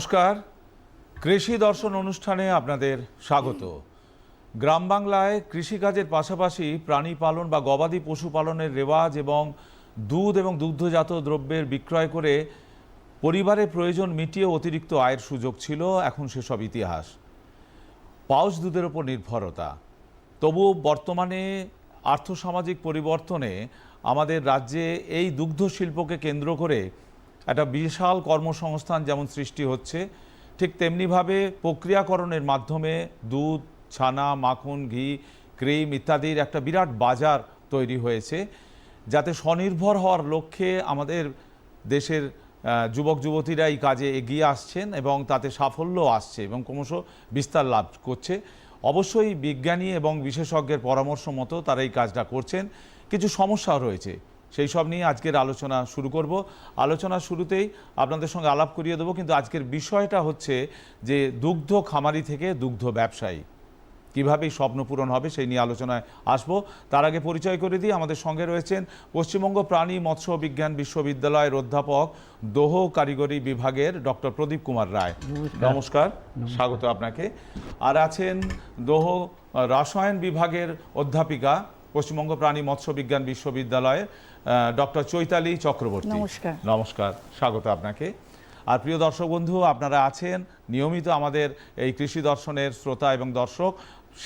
নমস্কার। কৃষি দর্শন অনুষ্ঠানে আপনাদের স্বাগত। গ্রাম বাংলায় কৃষিকাজের পাশাপাশি প্রাণী পালন বা গবাদি পশু পালনের রেওয়াজ এবং দুধ এবং দুগ্ধজাত দ্রব্যের বিক্রয় করে পরিবারের প্রয়োজন মিটিয়ে অতিরিক্ত আয়ের সুযোগ ছিল এখন সেসব ইতিহাস। পাউচ দুধের ওপর নির্ভরতা। তবু বর্তমানে আর্থসামাজিক পরিবর্তনে আমাদের রাজ্যে এই দুগ্ধ শিল্পকে কেন্দ্র করে একটা বিশাল কর্মসংস্থান যেমন সৃষ্টি হচ্ছে, ঠিক তেমনিভাবে প্রক্রিয়াকরণের মাধ্যমে দুধ, ছানা, মাখন, ঘি, ক্রিম ইত্যাদির একটা বিরাট বাজার তৈরি হয়েছে, যাতে স্বনির্ভর হওয়ার লক্ষ্যে আমাদের দেশের যুবক, যুবতীরা এই কাজে এগিয়ে আসছেন এবং তাতে সাফল্য আসছে এবং ক্রমশ বিস্তার লাভ করছে। অবশ্যই বিজ্ঞানী এবং বিশেষজ্ঞের পরামর্শ মতো তারা এই কাজটা করছেন। কিছু সমস্যাও রয়েছে। সেই সব নিয়ে আজকের আলোচনা শুরু করব। আলোচনা শুরুতেই আপনাদের সঙ্গে আলাপ করিয়ে দেবো কিন্তু আজকের বিষয়টা হচ্ছে যে দুগ্ধ খামারি থেকে দুগ্ধ ব্যবসায়ী কীভাবে স্বপ্ন পূরণ হবে সেই নিয়ে আলোচনায় আসব। তার আগে পরিচয় করে দিই আমাদের সঙ্গে রয়েছেন পশ্চিমবঙ্গ প্রাণী মৎস্য বিজ্ঞান বিশ্ববিদ্যালয়ের অধ্যাপক দোহ কারিগরি বিভাগের ডক্টর প্রদীপ কুমার রায়। নমস্কার। স্বাগত আপনাকে। আর আছেন দোহ রসায়ন বিভাগের অধ্যাপিকা পশ্চিমবঙ্গ প্রাণী মৎস্য বিজ্ঞান বিশ্ববিদ্যালয়ের ডক্টর চৈতালি চক্রবর্তী। নমস্কার। নমস্কার স্বাগত আপনাকে। আর প্রিয় দর্শক বন্ধু আপনারা আছেন নিয়মিত আমাদের এই কৃষি দর্শনের শ্রোতা এবং দর্শক।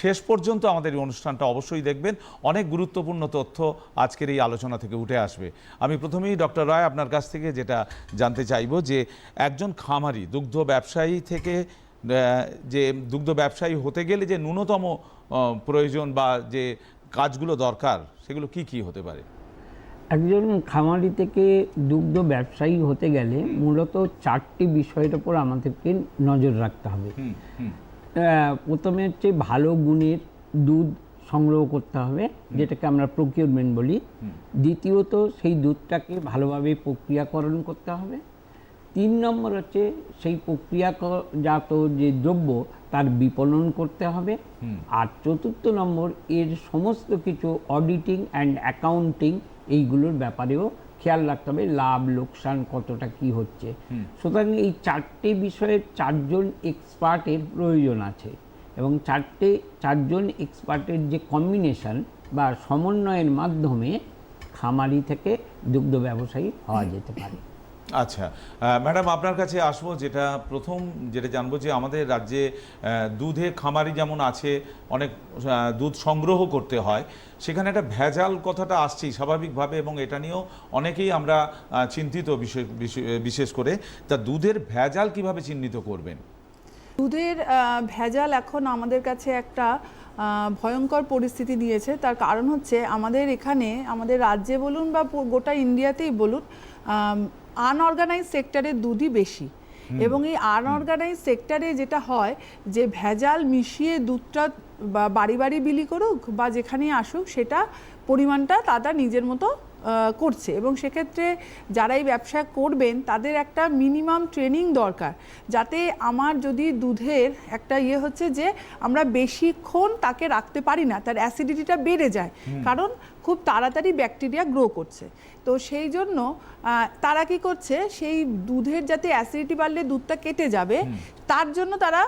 শেষ পর্যন্ত আমাদের এই অনুষ্ঠানটা অবশ্যই দেখবেন। অনেক গুরুত্বপূর্ণ তথ্য আজকের এই আলোচনা থেকে উঠে আসবে। আমি প্রথমেই ডক্টর রায় আপনার কাছ থেকে যেটা জানতে চাইব যে একজন খামারি দুগ্ধ ব্যবসায়ী থেকে যে দুগ্ধ ব্যবসায়ী হতে গেলে যে ন্যূনতম প্রয়োজন বা যে কাজগুলো দরকার সেগুলো কি কি হতে পারে? একজন খামারি থেকে দুগ্ধ ব্যবসায়ী হতে গেলে মূলত চারটি বিষয়ের ওপর আমাদেরকে নজর রাখতে হবে। প্রথমে হচ্ছে ভালো গুণের দুধ সংগ্রহ করতে হবে যেটাকে আমরা প্রকিউরমেন্ট বলি। দ্বিতীয়ত সেই দুধটাকে ভালোভাবে প্রক্রিয়াকরণ করতে হবে। তিন নম্বর হচ্ছে সেই প্রক্রিয়াজাত যে দ্রব্য তার বিপণন করতে হবে। আর চতুর্থ নম্বর এর সমস্ত কিছু অডিটিং অ্যান্ড অ্যাকাউন্টিং এইগুলোর ব্যাপারেও খেয়াল রাখতে হবে লাভ লোকসান কতটা কি হচ্ছে। সুতরাং এই চারটে বিষয়ে চারজন এক্সপার্টের প্রয়োজন আছে এবং চারটে চারজন এক্সপার্টের যে কম্বিনেশন বা সমন্বয়ের মাধ্যমে খামারি থেকে দুগ্ধ ব্যবসায়ী হওয়া যেতে পারে। আচ্ছা ম্যাডাম আপনার কাছে আসব যেটা প্রথম, যেটা জানব যে আমাদের রাজ্যে দুধে খামারি যেমন আছে, অনেক দুধ সংগ্রহ করতে হয়, সেখানে একটা ভেজাল কথাটা আসছেই স্বাভাবিকভাবে এবং এটা নিয়েও অনেকেই আমরা চিন্তিত বিশেষ করে। তা দুধের ভেজাল কীভাবে চিহ্নিত করবেন? দুধের ভেজাল এখন আমাদের কাছে একটা ভয়ঙ্কর পরিস্থিতি দিয়েছে। তার কারণ হচ্ছে আমাদের এখানে, আমাদের রাজ্যে বলুন বা গোটা ইন্ডিয়াতেই বলুন আনঅর্গানাইজ সেক্টরের দুধই বেশি। এবং এই আনঅর্গানাইজ সেক্টরে যেটা হয় যে ভেজাল মিশিয়ে দুধটা বা বাড়ি বাড়ি বিলি করুক বা যেখানেই আসুক সেটা পরিমাণটা তারা নিজের মতো করছে। এবং সেক্ষেত্রে যারা এই ব্যবসা করবেন তাদের একটা মিনিমাম ট্রেনিং দরকার। যাতে আমার যদি দুধের একটা ইয়ে হচ্ছে যে আমরা বেশিক্ষণ তাকে রাখতে পারি না তার অ্যাসিডিটিটা বেড়ে যায়। কারণ খুব তাড়াতাড়ি ব্যাকটেরিয়া গ্রো করছে। তো সেই জন্য তারা কি করছে সেই দুধের যাতে অ্যাসিডিটি বাড়লে দুধটা কেটে যাবে তার জন্য তারা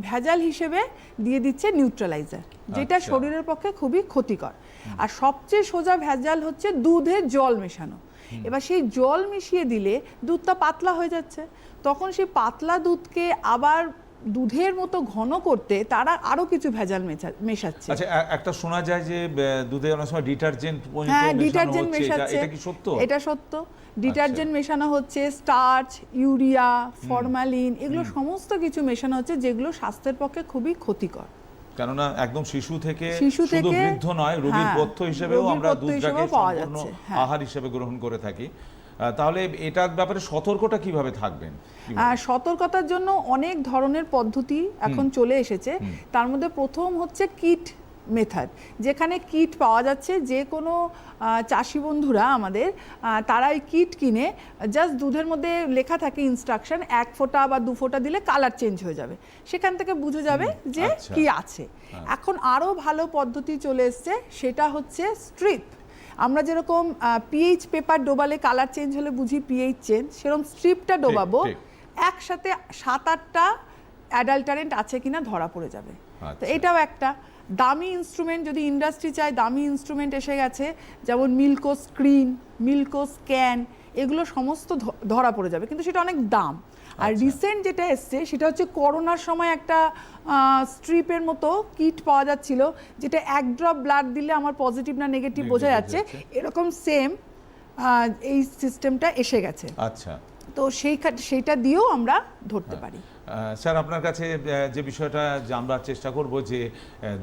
ভেজাল হিসেবে দিয়ে দিচ্ছে নিউট্রালাইজার যেটা আচ্ছা। শরীরের পক্ষে খুবই ক্ষতিকর। আর সবচেয়ে সোজা ভেজাল হচ্ছে দুধে জল মেশানো। এবার সেই জল মিশিয়ে দিলে দুধটা পাতলা হয়ে যাচ্ছে। তখন সেই পাতলা দুধকে আবার দুধের মতো ঘন করতে তারা আরও কিছু ভেজাল মেশাচ্ছে। আচ্ছা একটা শোনা যায় যে দুধে অনেক সময় ডিটারজেন্ট হ্যাঁ ডিটারজেন্ট মেশাচ্ছে এটা কি সত্য? এটা সত্য। ডিটারজেন্ট মেশানো হচ্ছে স্টার্চ ইউরিয়া ফরমালিন এগুলো সমস্ত কিছু মেশানো হচ্ছে যেগুলো স্বাস্থ্যের পক্ষে খুবই ক্ষতিকর। কেননা একদম শিশু থেকে শিশু থেকে- বৃদ্ধ নয় রোগীর হ্যাঁ, পথ্য হিসেবেও আমরা দুধটাকে পাওয়া সম্পূর্ণ যাচ্ছে, হ্যাঁ। আহার হিসেবে গ্রহণ করে থাকি। তাহলে এটার ব্যাপারে সতর্কটা কীভাবে থাকবেন? সতর্কতার জন্য অনেক ধরনের পদ্ধতি এখন চলে এসেছে। তার মধ্যে প্রথম হচ্ছে কিট মেথড যেখানে কিট পাওয়া যাচ্ছে যে কোনো চাষি বন্ধুরা আমাদের তারা এই কিট কিনে জাস্ট দুধের মধ্যে লেখা থাকে ইনস্ট্রাকশন এক ফোঁটা বা দু ফোঁটা দিলে কালার চেঞ্জ হয়ে যাবে। সেখান থেকে বুঝে যাবে যে আচ্ছা। কি আছে। এখন আরও ভালো পদ্ধতি চলে এসছে সেটা হচ্ছে স্ট্রিপ আমরা যেরকম পিএইচ পেপার ডোবালে কালার চেঞ্জ হলে বুঝি পিএইচ চেঞ্জ সেরকম স্ট্রিপটা ডোবাবো একসাথে সাত আটটা অ্যাডাল্টারেন্ট আছে কিনা ধরা পড়ে যাবে। তো আচ্ছা। এটাও একটা। দামি ইনস্ট্রুমেন্ট যদি ইন্ডাস্ট্রি চায় দামি ইনস্ট্রুমেন্ট এসে গেছে যেমন মিল্কো স্ক্রিন মিল্কো স্ক্যান এগুলো সমস্ত ধরা পড়ে যাবে। কিন্তু সেটা অনেক দাম। আর আচ্ছা। রিসেন্ট যেটা এসছে সেটা হচ্ছে করোনার সময় একটা স্ট্রিপের মতো কিট পাওয়া যাচ্ছিল যেটা এক ড্রপ ব্লাড দিলে আমার পজিটিভ না নেগেটিভ বোঝা যাচ্ছে। এরকম সেম এই সিস্টেমটা এসে গেছে। আচ্ছা। তো সেই সেইটা দিয়েও আমরা ধরতে পারি। আহ, স্যার আপনার কাছে যে বিষয়টা জানবার চেষ্টা করব যে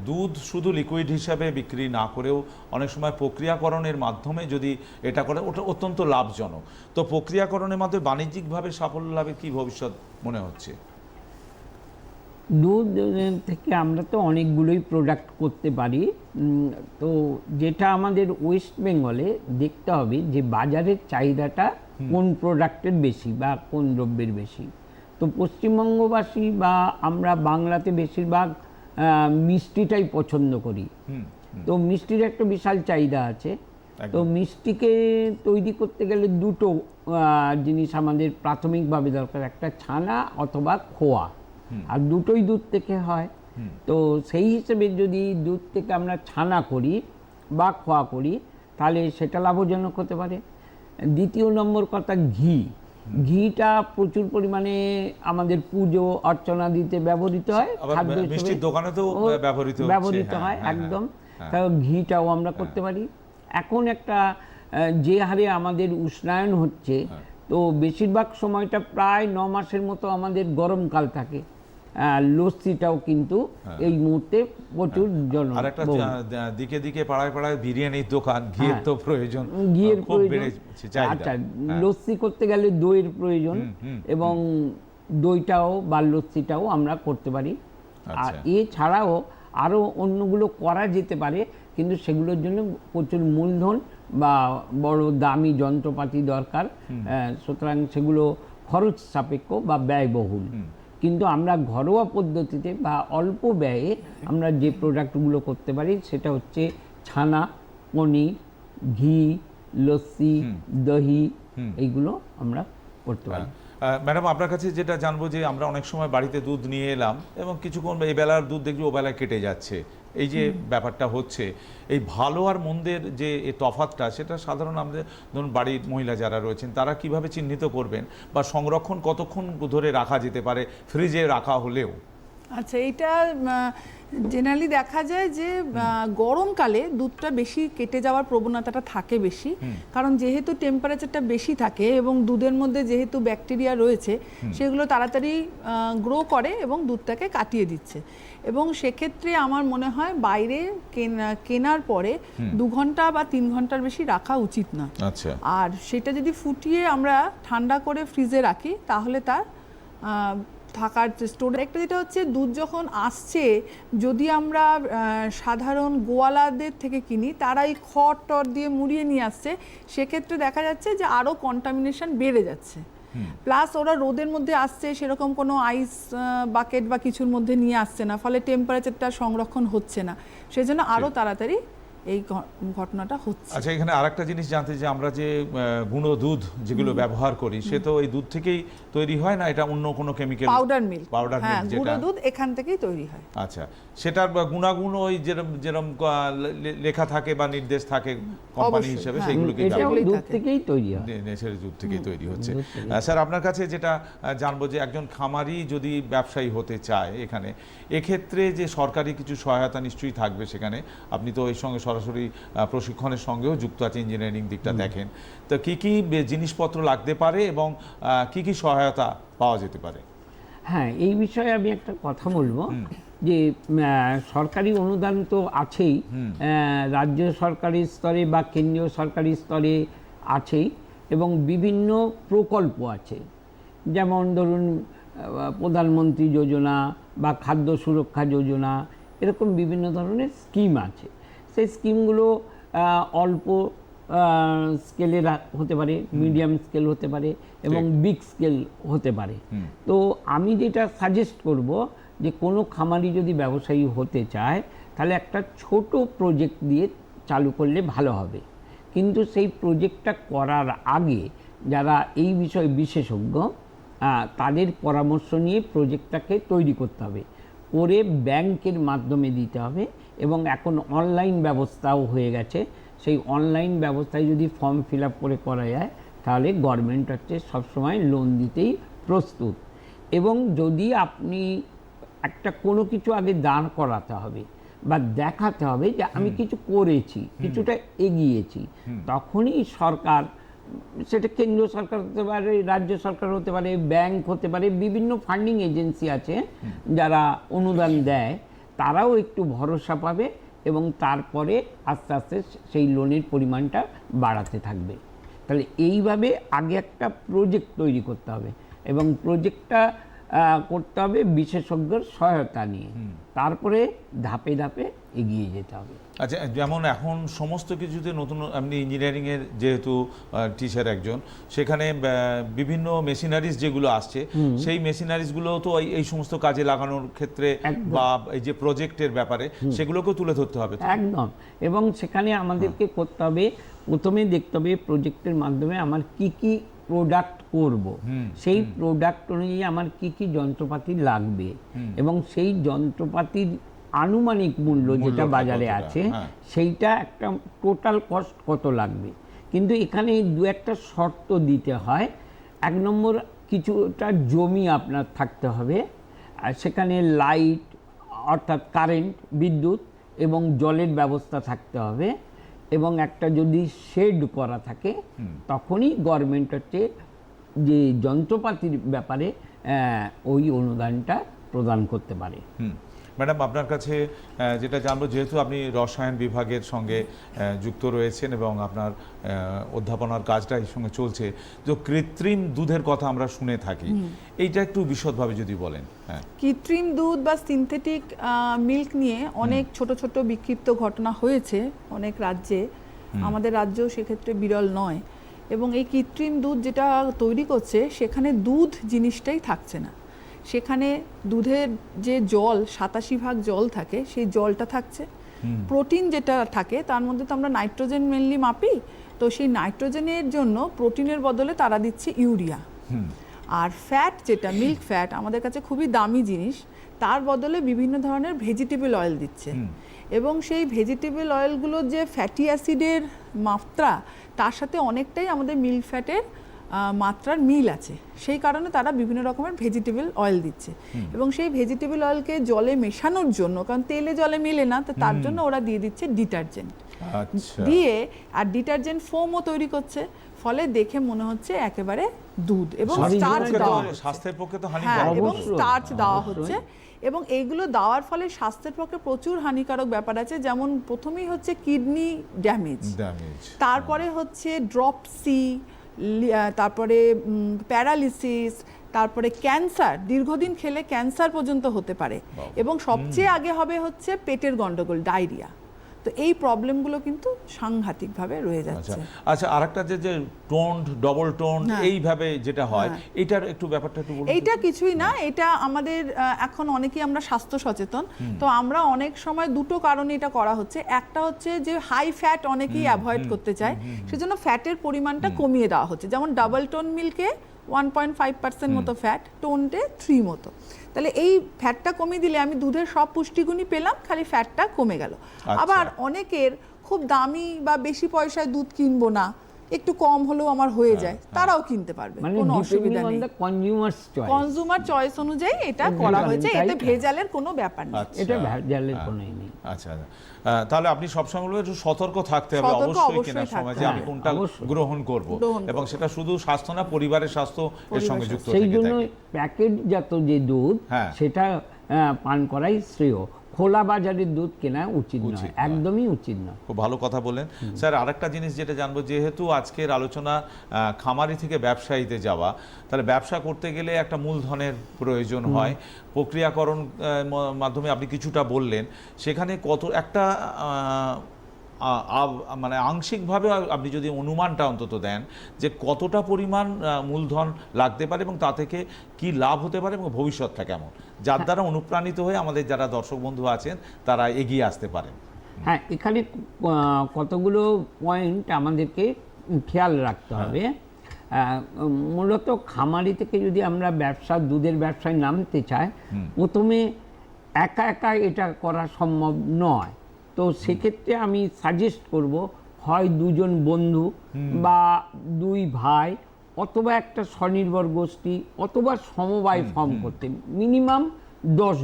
দুধ শুধু লিকুইড হিসাবে বিক্রি না করেও অনেক সময় প্রক্রিয়াকরণের মাধ্যমে যদি এটা করে ওটা অত্যন্ত লাভজনক। তো প্রক্রিয়াকরণের মাধ্যমে বাণিজ্যিকভাবে সাফল্য লাভের কি ভবিষ্যৎ মনে হচ্ছে? দুধ থেকে আমরা তো অনেকগুলোই প্রোডাক্ট করতে পারি। তো যেটা আমাদের ওয়েস্ট বেঙ্গলে দেখতে হবে যে বাজারের চাহিদাটা কোন প্রোডাক্টের বেশি বা কোন দ্রব্যের বেশি। তো পশ্চিমবঙ্গবাসী বা আমরা বাংলাতে বেশিরভাগ মিষ্টিটাই পছন্দ করি। তো মিষ্টির একটা বিশাল চাহিদা আছে। তো মিষ্টিকে তৈরি করতে গেলে দুটো জিনিস আমাদের প্রাথমিকভাবে দরকার। একটা ছানা অথবা খোয়া। আর দুটোই দুধ থেকে হয়। তো সেই হিসেবে যদি দুধ থেকে আমরা ছানা করি বা খোয়া করি তাহলে সেটা লাভজনক হতে পারে। দ্বিতীয় নম্বর কথা ঘি। ঘিটা প্রচুর পরিমাণে আমাদের পুজো অর্চনা দিতে ব্যবহৃত হয় মিষ্টির ব্যবহৃত ব্যবহৃত হ্যাঁ, হয় হ্যাঁ, একদম। হ্যাঁ। ঘিটাও আমরা করতে পারি। এখন একটা যে হারে আমাদের উষ্ণায়ন হচ্ছে। তো বেশিরভাগ সময়টা প্রায় ন মাসের মতো আমাদের গরমকাল থাকে। লস্যিটাও কিন্তু এই মুহূর্তে প্রচুর জন আর একটা দিকে দিকে পাড়ায় পাড়ায় বিরিয়ানির দোকান ঘিয়ের হ্যাঁ। তো প্রয়োজন। ঘিয়ের প্রয়োজন। আচ্ছা হ্যাঁ। লস্যি করতে গেলে দইয়ের প্রয়োজন এবং দইটাও বা লস্যিটাও আমরা করতে পারি। আর আচ্ছা। এছাড়াও আরও অন্যগুলো করা যেতে পারে কিন্তু সেগুলোর জন্য প্রচুর মূলধন বা বড় দামি যন্ত্রপাতি দরকার। সুতরাং সেগুলো খরচ সাপেক্ষ বা ব্যয়বহুল। কিন্তু আমরা ঘরোয়া পদ্ধতিতে বা অল্প ব্যয়ে আমরা যে প্রোডাক্টগুলো করতে পারি সেটা হচ্ছে ছানা পনির ঘি লস্যি দহি এইগুলো আমরা করতে পারি। ম্যাডাম আপনার কাছে যেটা জানব যে আমরা অনেক সময় বাড়িতে দুধ নিয়ে এলাম এবং কিছুক্ষণ এই বেলার দুধ দেখি ও বেলা কেটে যাচ্ছে। এই যে ব্যাপারটা হচ্ছে এই ভালো আর মন্দের যে এই তফাতটা সেটা সাধারণ আমাদের ধরুন বাড়ির মহিলা যারা রয়েছেন তারা কীভাবে চিহ্নিত করবেন বা সংরক্ষণ কতক্ষণ ধরে রাখা যেতে পারে ফ্রিজে রাখা হলেও? আচ্ছা এটা জেনারেলি দেখা যায় যে গরমকালে দুধটা বেশি কেটে যাওয়ার প্রবণতাটা থাকে বেশি। কারণ যেহেতু টেম্পারেচারটা বেশি থাকে এবং দুধের মধ্যে যেহেতু ব্যাকটেরিয়া রয়েছে সেগুলো তাড়াতাড়ি গ্রো করে এবং দুধটাকে কাটিয়ে দিচ্ছে। এবং সেক্ষেত্রে আমার মনে হয় বাইরে কেনা- কেনার পরে দু ঘণ্টা বা তিন ঘণ্টার বেশি রাখা উচিত না। আচ্ছা। আর সেটা যদি ফুটিয়ে আমরা ঠান্ডা করে ফ্রিজে রাখি তাহলে তার থাকার স্টোর একটা যেটা হচ্ছে দুধ যখন আসছে যদি আমরা সাধারণ গোয়ালাদের থেকে কিনি তারা এই খড় টর দিয়ে মুড়িয়ে নিয়ে আসছে সেক্ষেত্রে দেখা যাচ্ছে যে আরও কন্টামিনেশন বেড়ে যাচ্ছে। প্লাস ওরা রোদের মধ্যে আসছে সেরকম কোনো আইস বাকেট বা কিছুর মধ্যে নিয়ে আসছে না। ফলে টেম্পারেচারটা সংরক্ষণ হচ্ছে না। সেজন্য আরও তাড়াতাড়ি এই ঘটনাটা হচ্ছে। আচ্ছা এখানে আরেকটা জিনিস জানতে যে আমরা যে গুঁড়ো দুধ যেগুলো ব্যবহার করি সে তো এই দুধ থেকেই তৈরি হয় না? এটা অন্য কোনো chemical powder milk powder milk গুঁড়ো যেটা দুধ এখান থেকেই তৈরি হয়। আচ্ছা সেটার গুণাগুণ ওই যেরকম যেরকম লেখা থাকে বা নির্দেশ থাকে কোম্পানি হিসেবে হ্যাঁ। এটাও দুধ থেকেই তৈরি হয়। নে- নেছের দুধ থেকেই তৈরি হচ্ছে। স্যার আপনার কাছে যেটা জানব যে একজন খামারি যদি ব্যবসায়ী হতে চায় এখানে এক্ষেত্রে যে সরকারি কিছু সহায়তা নিশ্চয়ই থাকবে সেখানে আপনি তো ওই সঙ্গে সরাসরি প্রশিক্ষণের সঙ্গেও যুক্ত আছে ইঞ্জিনিয়ারিং দিকটা দেখেন। তো কি কি জিনিসপত্র লাগতে পারে এবং কি কি সহায়তা পাওয়া যেতে পারে? হ্যাঁ এই বিষয়ে আমি একটা কথা বলব যে সরকারি অনুদান তো আছেই রাজ্য সরকারি স্তরে বা কেন্দ্রীয় সরকারি স্তরে আছেই এবং বিভিন্ন প্রকল্প আছে। যেমন ধরুন প্রধানমন্ত্রী যোজনা বা খাদ্য সুরক্ষা যোজনা এরকম বিভিন্ন ধরনের স্কিম আছে। সেই স্কিমগুলো অল্প স্কেলের হতে পারে মিডিয়াম স্কেল হতে পারে এবং বিগ স্কেল হতে পারে। তো আমি যেটা সাজেস্ট করব যে কোনো খামারি যদি ব্যবসায়ী হতে চায় তাহলে একটা ছোট প্রজেক্ট দিয়ে চালু করলে ভালো হবে। কিন্তু সেই প্রজেক্টটা করার আগে যারা এই বিষয়ে বিশেষজ্ঞ তাদের পরামর্শ নিয়ে প্রজেক্টটাকে তৈরি করতে হবে। করে ব্যাংকের মাধ্যমে দিতে হবে। এবং এখন অনলাইন ব্যবস্থাও হয়ে গেছে। সেই অনলাইন ব্যবস্থায় যদি ফর্ম ফিল আপ করে করা যায় তাহলে গভর্নমেন্ট হচ্ছে সবসময় লোন দিতেই প্রস্তুত। এবং যদি আপনি একটা কোনো কিছু আগে দাঁড় করাতে হবে বা দেখাতে হবে যে আমি কিছু করেছি কিছুটা এগিয়েছি তখনই সরকার সেটা কেন্দ্রীয় সরকার হতে পারে রাজ্য সরকার হতে পারে ব্যাংক হতে পারে বিভিন্ন ফান্ডিং এজেন্সি আছে যারা অনুদান দেয়। তারাও একটু ভরসা পাবে এবং তারপরে আস্তে আস্তে সেই লোনের পরিমাণটা বাড়াতে থাকবে। তাহলে এইভাবে আগে একটা প্রজেক্ট তৈরি করতে হবে এবং প্রজেক্টটা করতে হবে বিশেষজ্ঞর সহায়তা নিয়ে। তারপরে ধাপে ধাপে এগিয়ে যেতে হবে। আচ্ছা যেমন এখন সমস্ত কিছুতে নতুন আপনি ইঞ্জিনিয়ারিংয়ের যেহেতু টিচার একজন সেখানে বিভিন্ন মেশিনারিজ যেগুলো আসছে সেই মেশিনারিজগুলো তো এই- এই সমস্ত কাজে লাগানোর ক্ষেত্রে বা এই যে প্রজেক্টের ব্যাপারে সেগুলোকেও তুলে ধরতে হবে একদম। এবং সেখানে আমাদেরকে করতে হবে প্রথমে দেখতে হবে প্রজেক্টের মাধ্যমে আমার কি কি প্রোডাক্ট করব। সেই প্রোডাক্ট অনুযায়ী আমার কি কি যন্ত্রপাতি লাগবে এবং সেই যন্ত্রপাতির আনুমানিক মূল্য যেটা বাজারে আছে হ্যাঁ। সেইটা একটা টোটাল কস্ট কত লাগবে। কিন্তু এখানে দু একটা শর্ত দিতে হয়। এক নম্বর কিছুটা জমি আপনার থাকতে হবে। আর সেখানে লাইট অর্থাৎ কারেন্ট বিদ্যুৎ এবং জলের ব্যবস্থা থাকতে হবে। এবং একটা যদি শেড করা থাকে তখনই গভর্নমেন্ট হচ্ছে যে যন্ত্রপাতির ব্যাপারে ওই অনুদানটা প্রদান করতে পারে। ম্যাডাম আপনার কাছে যেটা জানব যেহেতু আপনি রসায়ন বিভাগের সঙ্গে যুক্ত রয়েছেন এবং আপনার অধ্যাপনার কাজটা এই সঙ্গে চলছে তো কৃত্রিম দুধের কথা আমরা শুনে থাকি। এইটা একটু বিশদভাবে যদি বলেন হ্যাঁ। কৃত্রিম দুধ বা সিনথেটিক মিল্ক নিয়ে অনেক ছোট ছোট বিক্ষিপ্ত ঘটনা হয়েছে অনেক রাজ্যে। আমাদের রাজ্যও সেক্ষেত্রে বিরল নয়। এবং এই কৃত্রিম দুধ যেটা তৈরি করছে সেখানে দুধ জিনিসটাই থাকছে না। সেখানে দুধের যে জল সাতাশি ভাগ জল থাকে সেই জলটা থাকছে। প্রোটিন যেটা থাকে তার মধ্যে তো আমরা নাইট্রোজেন মেনলি মাপি তো সেই নাইট্রোজেনের জন্য প্রোটিনের বদলে তারা দিচ্ছে ইউরিয়া। আর ফ্যাট যেটা মিল্ক ফ্যাট আমাদের কাছে খুবই দামি জিনিস তার বদলে বিভিন্ন ধরনের ভেজিটেবল অয়েল দিচ্ছে। এবং সেই ভেজিটেবল অয়েলগুলোর যে ফ্যাটি অ্যাসিডের মাত্রা তার সাথে অনেকটাই আমাদের মিল্ক ফ্যাটের মাত্রার মিল আছে। সেই কারণে তারা বিভিন্ন রকমের ভেজিটেবল অয়েল দিচ্ছে। এবং সেই ভেজিটেবল অয়েলকে জলে মেশানোর জন্য কারণ তেলে জলে মেলে না তো তার জন্য ওরা দিয়ে দিচ্ছে ডিটারজেন্ট আচ্ছা। দিয়ে আর ডিটারজেন্ট ফোমও তৈরি করছে ফলে দেখে মনে হচ্ছে একেবারে দুধ এবং স্টার্চ দেওয়া হচ্ছে। স্বাস্থ্যের পক্ষে তো হ্যাঁ এবং স্টার্চ দেওয়া হচ্ছে। এবং এইগুলো দেওয়ার ফলে স্বাস্থ্যের পক্ষে প্রচুর হানিকারক ব্যাপার আছে। যেমন প্রথমেই হচ্ছে কিডনি ড্যামেজ ড্যামেজ তারপরে হচ্ছে ড্রপসি তারপরে প্যারালিসিস তারপরে ক্যান্সার দীর্ঘদিন খেলে ক্যান্সার পর্যন্ত হতে পারে। এবং সবচেয়ে আগে হবে হচ্ছে পেটের গন্ডগোল ডায়রিয়া। তো এই প্রবলেমগুলো কিন্তু সাংঘাতিকভাবে রয়ে আচ্ছা। যাচ্ছে। আচ্ছা আরেকটা যে যে টোন্ড ডবল টোন হ্যাঁ। এইভাবে যেটা হয় হ্যাঁ। এটার একটু ব্যাপারটা একটু বলুন। এইটা কিছুই না এটা আমাদের এখন অনেকেই আমরা স্বাস্থ্য সচেতন। তো আমরা অনেক সময় দুটো কারণে এটা করা হচ্ছে। একটা হচ্ছে যে হাই ফ্যাট অনেকেই অ্যাভয়েড করতে চায়। সেজন্য ফ্যাটের পরিমাণটা কমিয়ে দেওয়া হচ্ছে। যেমন ডাবল টোন মিল্কে ওয়ান পয়েন্ট ফাইভ পার্সেন্ট মতো ফ্যাট টোনটে থ্রি মতো। তাহলে এই ফ্যাটটা কমিয়ে দিলে আমি দুধের সব পুষ্টিগুণই পেলাম খালি ফ্যাটটা কমে গেল। আবার অনেকের খুব দামি বা বেশি পয়সায় দুধ কিনবো না একটু কম হলেও আমার হয়ে যায় তারাও কিনতে পারবে মানে কোনো অসুবিধা নেই। The consumers choice consumer choice অনুযায়ী এটা করা হয়েছে এতে ভেজালের কোনো ব্যাপার নেই। আচ্ছা। এটা ভেজালের কোনো নেই। আচ্ছা আচ্ছা। তাহলে আপনি সবসময় বলবেন একটু সতর্ক থাকতে হবে অবশ্যই কেনার সময় যে আমি কোনটা। গ্রহণ করব। এবং সেটা শুধু স্বাস্থ্য না পরিবারের স্বাস্থ্য এর সঙ্গে যুক্ত সেই জন্য প্যাকেটজাত যে দুধ হ্যাঁ। সেটা পান করাই শ্রেয়। খোলা বাজারের দুধ কেনা উচিত নয়। একদমই উচিত নয়। খুব ভালো কথা বলেন স্যার আরেকটা জিনিস যেটা জানব যেহেতু আজকের আলোচনা খামারি থেকে ব্যবসায়ীতে যাওয়া তাহলে ব্যবসা করতে গেলে একটা মূলধনের প্রয়োজন হয়। প্রক্রিয়াকরণ মাধ্যমে আপনি কিছুটা বললেন। সেখানে কত একটা মানে আংশিকভাবে আপনি যদি অনুমানটা অন্তত দেন যে কতটা পরিমাণ মূলধন লাগতে পারে এবং তা থেকে কি লাভ হতে পারে এবং ভবিষ্যৎটা কেমন। যার দ্বারা অনুপ্রাণিত হয়ে আমাদের যারা দর্শক বন্ধু আছেন তারা এগিয়ে আসতে পারেন। হ্যাঁ এখানে কতগুলো পয়েন্ট আমাদেরকে খেয়াল রাখতে হবে। মূলত খামারি থেকে যদি আমরা ব্যবসা দুধের ব্যবসায় নামতে চাই প্রথমে একা একা এটা করা সম্ভব নয়। তো সেক্ষেত্রে আমি সাজেস্ট করব হয় দুজন বন্ধু বা দুই ভাই অথবা একটা স্বনির্ভর গোষ্ঠী অথবা সমবায় ফর্ম করতে মিনিমাম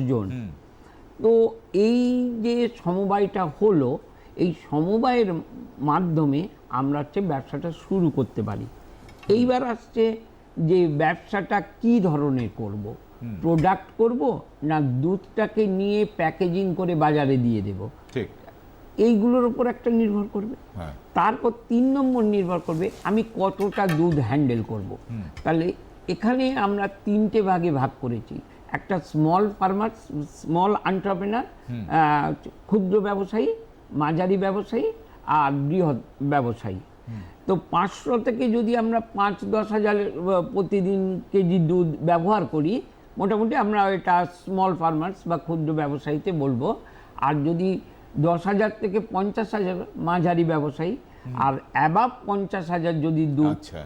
জন। তো এই যে সমবায়টা হলো এই সমবায়ের মাধ্যমে আমরা হচ্ছে ব্যবসাটা শুরু করতে পারি। এইবার আসছে যে ব্যবসাটা কি ধরনের করব? প্রোডাক্ট করব না দুধটাকে নিয়ে প্যাকেজিং করে বাজারে দিয়ে দেব? ঠিক। এইগুলোর উপর একটা নির্ভর করবে। হ্যাঁ। তারপর তিন নম্বর নির্ভর করবে আমি কতটা দুধ হ্যান্ডেল করব। তাহলে এখানে আমরা তিনটে ভাগে ভাগ করেছি। একটা স্মল ফার্মার স্মল এন্টারপ্রেনার ক্ষুদ্র ব্যবসায়ী মাঝারি ব্যবসায়ী আর বৃহৎ ব্যবসায়ী। তো পাঁচশো থেকে যদি আমরা পাঁচ দশ হাজার প্রতিদিন কেজি দুধ ব্যবহার করি মোটামুটি আমরা এটা স্মল ফার্মার্স বা ক্ষুদ্র ব্যবসায়ীতে বলব। আর যদি দশ হাজার থেকে পঞ্চাশ হাজার মাঝারি ব্যবসায়ী আর অ্যাবাভ পঞ্চাশ হাজার যদি দুধ আচ্ছা।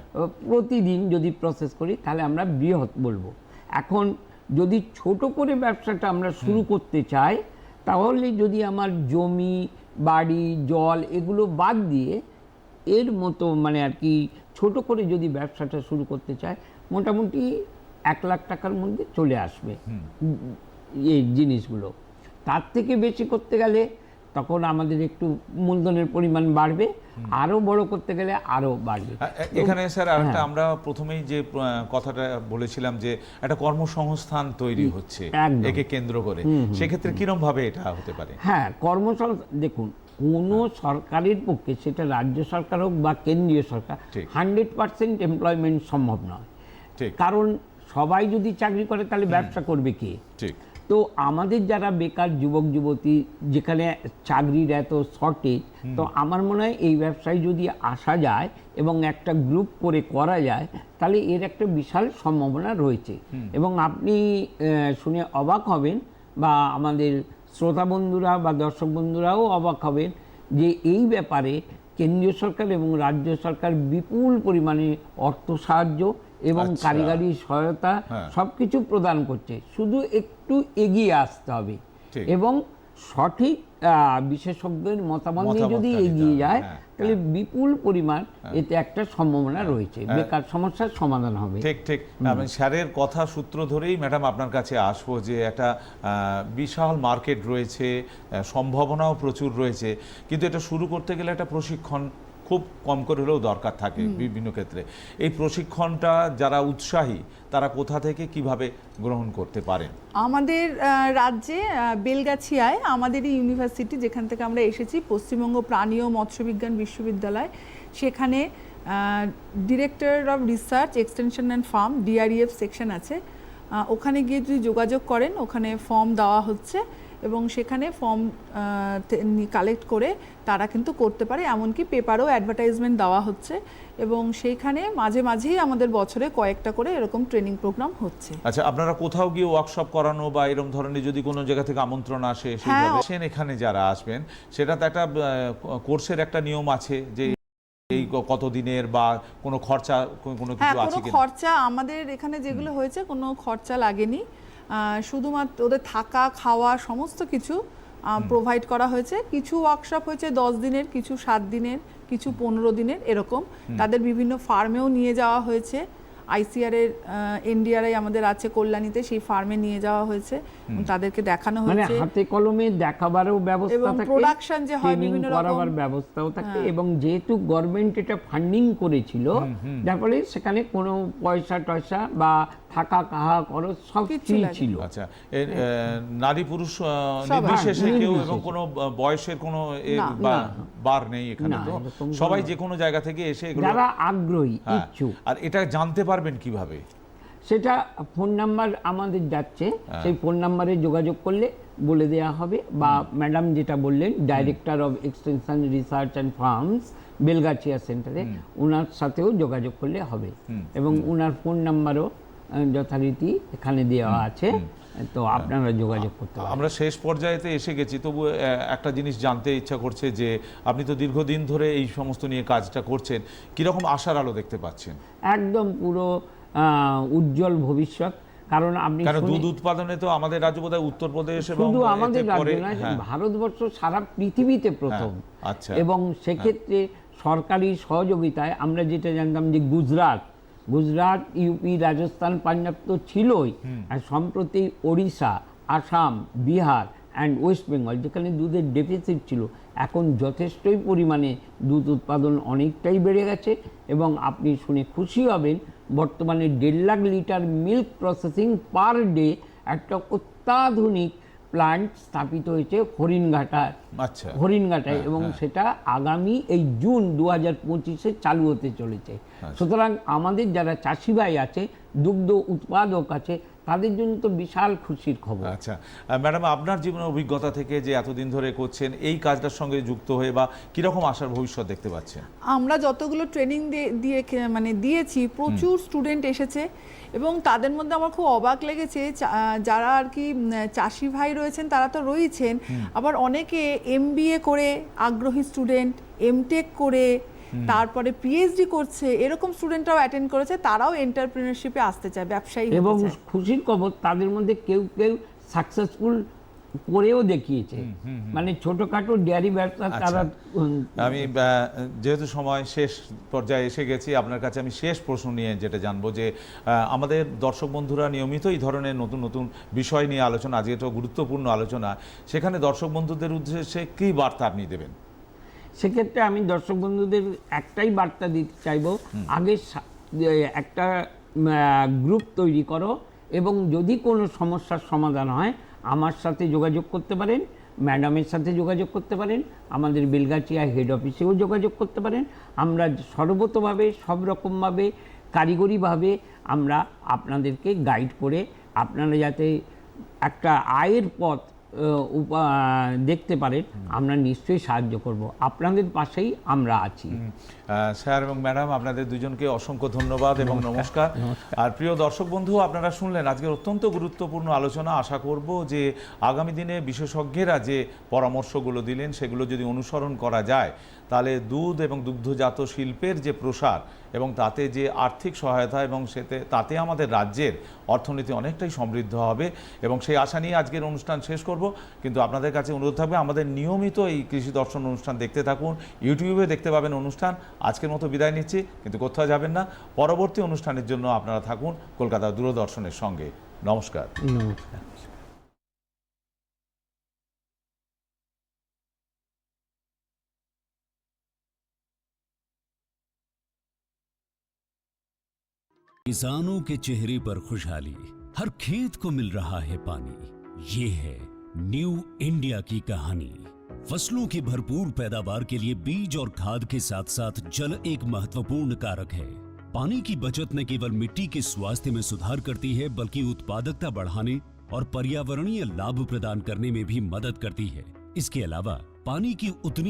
প্রতিদিন যদি প্রসেস করি তাহলে আমরা বৃহৎ বলব। এখন যদি ছোট করে ব্যবসাটা আমরা শুরু করতে চাই তাহলে যদি আমার জমি বাড়ি জল এগুলো বাদ দিয়ে এর মতো মানে আর কি ছোট করে যদি ব্যবসাটা শুরু করতে চায় মোটামুটি এক লাখ টাকার মধ্যে চলে আসবে। এই জিনিসগুলো। তার থেকে বেশি করতে গেলে তখন আমাদের একটু মূলধনের পরিমাণ বাড়বে আরও বড় করতে গেলে আরও বাড়বে। এখানে স্যার হ্যাঁ। আরেকটা আমরা প্রথমেই যে কথাটা বলেছিলাম যে একটা কর্মসংস্থান তৈরি হচ্ছে একে কেন্দ্র করে। সেক্ষেত্রে কিরম ভাবে এটা হতে পারে? হ্যাঁ কর্মসংস্থান দেখুন কোনো সরকারের পক্ষে সেটা রাজ্য সরকার হোক বা কেন্দ্রীয় সরকার। হান্ড্রেড পার্সেন্ট এমপ্লয়মেন্ট সম্ভব নয়। ঠিক। কারণ সবাই যদি চাকরি করে তাহলে ব্যবসা করবে কে? ঠিক। তো আমাদের যারা বেকার যুবক যুবতী যেখানে চাকরির এত শর্টেজ তো আমার মনে হয় এই ব্যবসায় যদি আসা যায় এবং একটা গ্রুপ করে করা যায় তাহলে এর একটা বিশাল সম্ভাবনা রয়েছে। এবং আপনি শুনে অবাক হবেন বা আমাদের শ্রোতা বন্ধুরা বা দর্শক বন্ধুরাও অবাক হবেন যে এই ব্যাপারে কেন্দ্রীয় সরকার এবং রাজ্য সরকার বিপুল পরিমাণে অর্থ সাহায্য এবং আচ্ছা। কারিগরি সহায়তা হ্যাঁ। সবকিছু প্রদান করছে। শুধু একটু এগিয়ে আসতে হবে। এবং সঠিক বিশেষজ্ঞের মতামত নিয়ে যদি এগিয়ে যায় হ্যাঁ, তাহলে বিপুল পরিমাণ এতে একটা সম্ভাবনা রয়েছে। হ্যাঁ। বেকার সমস্যার সমাধান হবে। ঠিক ঠিক। আমি স্যারের কথা সূত্র ধরেই ম্যাডাম আপনার কাছে আসব যে একটা বিশাল মার্কেট রয়েছে সম্ভাবনাও প্রচুর রয়েছে। কিন্তু এটা শুরু করতে গেলে একটা প্রশিক্ষণ খুব কম করে হলেও দরকার থাকে বিভিন্ন ক্ষেত্রে। এই প্রশিক্ষণটা যারা উৎসাহী তারা কোথা থেকে কীভাবে গ্রহণ করতে পারেন আমাদের রাজ্যে বেলগাছিয়ায় আমাদেরই ইউনিভার্সিটি যেখান থেকে আমরা এসেছি পশ্চিমবঙ্গ প্রাণী ও মৎস্যবিজ্ঞান বিশ্ববিদ্যালয় সেখানে director of research extension and farm DREF section আছে। ওখানে গিয়ে যদি যোগাযোগ করেন ওখানে ফর্ম দেওয়া হচ্ছে। এবং সেখানে ফর্ম কালেক্ট করে তারা কিন্তু করতে পারে এমনকি পেপারও অ্যাডভার্টাইজমেন্ট দেওয়া হচ্ছে এবং সেইখানে মাঝে মাঝেই আমাদের বছরে কয়েকটা করে এরকম ট্রেনিং প্রোগ্রাম হচ্ছে। আচ্ছা আপনারা কোথাও গিয়ে ওয়ার্কশপ করানো বা এরকম ধরনের যদি কোনো জায়গা থেকে আমন্ত্রণ আসে সেইভাবে আসেন এখানে যারা আসবেন সেটা তো একটা কোর্সের একটা নিয়ম আছে যে এই ক- কত দিনের বা কোনো খরচা কোনো হ্যাঁ কিছু আছে কোনো কিনা? খরচা আমাদের এখানে যেগুলো হয়েছে কোনো খরচা লাগেনি। শুধুমাত্র ওদের থাকা খাওয়া সমস্ত কিছু প্রোভাইড করা হয়েছে। কিছু ওয়ার্কশপ হয়েছে দশ দিনের কিছু সাত দিনের কিছু পনেরো দিনের এরকম। তাদের বিভিন্ন ফার্মেও নিয়ে যাওয়া হয়েছে। আইসিআর এর এনডিআরআই আমাদের আছে কল্যাণীতে সেই ফার্মে নিয়ে যাওয়া হয়েছে। তাদেরকে দেখানো মানে হয়েছে। হাতে কলমে দেখাবারও ব্যবস্থা থাকে production যে হয় বিভিন্ন রকম- ব্যবস্থাও থাকে হ্যাঁ। এবং যেহেতু গভর্নমেন্ট এটা ফান্ডিং করেছিল যার ফলে সেখানে কোনো পয়সা টয়সা বা থাকা কাহা খরচ সব ছিল। আচ্ছা নারী পুরুষ নির্বিশেষে কেউ এবং কোনো বয়সের কোনো বা বার নেই এখানে তো। সবাই যে কোনো জায়গা থেকে এসে এগুলো যারা আগ্রহী হ্যাঁ, ইচ্ছুক। আর এটা জানতে পারবেন কীভাবে? সেটা ফোন নাম্বার আমাদের যাচ্ছে। হ্যাঁ। সেই ফোন নাম্বারে যোগাযোগ করলে বলে দেওয়া হবে। বা ম্যাডাম যেটা বললেন director of extension research and farms Belgachia সেন্টারে ওনার সাথেও যোগাযোগ করলে হবে। এবং ওনার ফোন নাম্বারও যথারীতি এখানে দেওয়া আছে। তো আপনারা যোগাযোগ করতে আমরা শেষ পর্যায়েতে এসে গেছি। তবু একটা জিনিস জানতে ইচ্ছা করছে যে আপনি তো দীর্ঘদিন ধরে এই সমস্ত নিয়ে কাজটা করছেন। কীরকম আশার আলো দেখতে পাচ্ছেন? একদম পুরো আহ, উজ্জ্বল ভবিষ্যৎ। কারণ আপনি দুধ উৎপাদনে তো আমাদের রাজ্য বোধহয় উত্তরপ্রদেশ এবং শুধু আমাদের রাজ্য পরে- নয় হ্যাঁ, ভারতবর্ষ সারা পৃথিবীতে প্রথম। হ্যাঁ, আচ্ছা। এবং সেক্ষেত্রে সরকারি সহযোগিতায় আমরা যেটা জানতাম যে গুজরাট গুজরাট ইউপি রাজস্থান পাঞ্জাব তো ছিলই। আর সম্প্রতি ওড়িশা আসাম বিহার অ্যান্ড ওয়েস্ট বেঙ্গল যেখানে দুধের ডেফিসিট ছিল এখন যথেষ্টই পরিমাণে দুধ উৎপাদন অনেকটাই বেড়ে গেছে এবং আপনি শুনে খুশি হবেন বর্তমানে দেড় lakh litre milk processing per day একটা অত্যাধুনিক প্লান্ট স্থাপিত হয়েছে হরিণঘাটায়। আচ্ছা। হরিণঘাটায় এবং সেটা আগামী এই জুন দু হাজার পঁচিশে চালু হতে চলেছে। সুতরাং আমাদের যারা চাষি ভাই আছে দুগ্ধ উৎপাদক আছে তাদের জন্য তো বিশাল খুশির খবর। আচ্ছা ম্যাডাম আপনার জীবনের অভিজ্ঞতা থেকে যে এতদিন ধরে করছেন এই কাজটার সঙ্গে যুক্ত হয়ে বা কীরকম আশার ভবিষ্যৎ দেখতে পাচ্ছেন? আমরা যতগুলো ট্রেনিং দিয়ে মানে দিয়েছি প্রচুর স্টুডেন্ট এসেছে এবং তাদের মধ্যে আমার খুব অবাক লেগেছে চা- যারা আর কি চাষি ভাই রয়েছেন তারা তো রয়েছেন। আবার অনেকে এমবিএ করে আগ্রহী স্টুডেন্ট এমটেক করে তারপরে পিএইচডি করছে এরকম স্টুডেন্টরাও অ্যাটেন্ড করেছে তারাও এন্টারপ্রিনারশিপে আসতে চায় ব্যবসায়ী এবং খুশির খবর তাদের মধ্যে কেউ কেউ সাকসেসফুল করেও দেখিয়েছে। মানে ছোটখাটো ডেয়ারি ব্যবসা তারা আমি আহ, যেহেতু সময় শেষ পর্যায়ে এসে গেছি আপনার কাছে আমি শেষ প্রশ্ন নিয়ে যেটা জানব যে আহ, আমাদের দর্শক বন্ধুরা নিয়মিত এই ধরনের নতুন নতুন বিষয় নিয়ে আলোচনা আজকে তো গুরুত্বপূর্ণ আলোচনা সেখানে দর্শক বন্ধুদের উদ্দেশ্যে কী বার্তা আপনি দেবেন? সেক্ষেত্রে আমি দর্শক বন্ধুদের একটাই বার্তা দিতে চাইব আগে একটা গ্রুপ তৈরি করো এবং যদি কোনো সমস্যার সমাধান হয় আমার সাথে যোগাযোগ করতে পারেন ম্যাডামের সাথে যোগাযোগ করতে পারেন আমাদের বেলগাছিয়া হেড অফিসেও যোগাযোগ করতে পারেন। আমরা সর্বতভাবে সব রকমভাবে কারিগরিভাবে আমরা আপনাদেরকে গাইড করে আপনারা যাতে একটা আয়ের পথ দেখতে পারে আমরা নিশ্চয়ই সাহায্য করব। আপনাদের পাশেই আমরা আছি। স্যার এবং ম্যাডাম আপনাদের দুজনকে অসংখ্য ধন্যবাদ এবং নমস্কার। আর প্রিয় দর্শক বন্ধু আপনারা শুনলেন আজকের অত্যন্ত গুরুত্বপূর্ণ আলোচনা। আশা করব যে আগামী দিনে বিশেষজ্ঞেরা যে পরামর্শগুলো দিলেন সেগুলো যদি অনুসরণ করা যায় তাহলে দুধ এবং দুগ্ধজাত শিল্পের যে প্রসার এবং তাতে যে আর্থিক সহায়তা এবং সেতে, তাতে আমাদের রাজ্যের অর্থনীতি অনেকটাই সমৃদ্ধ হবে এবং সেই আশা নিয়ে আজকের অনুষ্ঠান শেষ করব। কিন্তু আপনাদের কাছে অনুরোধ থাকবে, আমাদের নিয়মিত এই কৃষি দর্শন অনুষ্ঠান দেখতে থাকুন। ইউটিউবে দেখতে পাবেন অনুষ্ঠান। আজকের মতো বিদায় নিচ্ছি, কিন্তু কোথাও যাবেন না। পরবর্তী অনুষ্ঠানের জন্য আপনারা থাকুন কলকাতা দূরদর্শনের সঙ্গে। নমস্কার। নমস্কার। किसानों के चेहरे पर खुशहाली, हर खेत को मिल रहा है पानी। ये है न्यू इंडिया की कहानी। फ़सलों की भरपूर पैदावार के लिए बीज और खाद के साथ साथ जल एक महत्वपूर्ण कारक है। पानी की बचत न केवल मिट्टी के स्वास्थ्य में सुधार करती है, बल्कि उत्पादकता बढ़ाने और पर्यावरणीय लाभ प्रदान करने में भी मदद करती है। इसके अलावा, पानी की उतनी